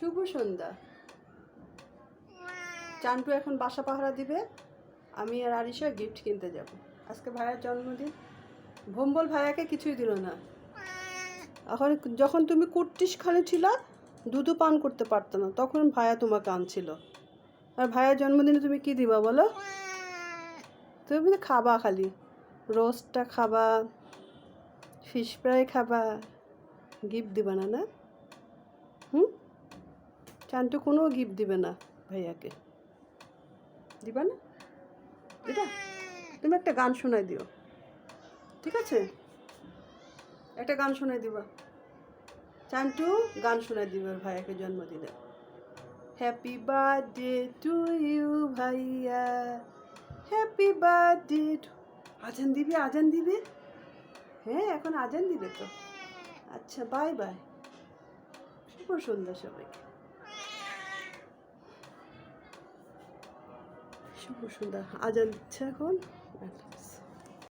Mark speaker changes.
Speaker 1: শুভ সন্ধ্যা। চান্টু এখন বাসা পাহারা দিবে। আমি আর আরিশা গিফট কিনতে যাব। আজকে ভাইয়ার জন্মদিন। ভম্বল ভাইয়াকে কিছুই দিল না। এখন যখন তুমি কুট্টিস খানে ছিল, দুধও পান করতে পারতো না, তখন ভাইয়া তোমাকে আনছিল। আর ভাইয়ার জন্মদিনে তুমি কি দিবা বলো? তুমি খাবা খালি। রোস্টটা খাবা, ফিশ ফ্রাই খাবা গিফট দিবা না না? হুম? চান্টু কোনো গিফট দিবে না ভাইয়াকে। দিবা না? দিবা? তুমি একটা গান শোনাই দিও। ঠিক আছে? একটা গান শোনাই দিবা। চান্টু, গান শোনাই দিবে ভাইয়াকে জন্মদিনে। হ্যাপি বার্থডে টু ইউ ভাইয়া। হ্যাপি বার্থডে টু আজান দিবি আজান দিবি? হ্যাঁ এখন আজান দিবে তো। আচ্ছা বাই বাই শুভ সন্ধ্যা সবাইকে। শুভ সন্ধ্যা আজান দিচ্ছে এখন হাফেজ।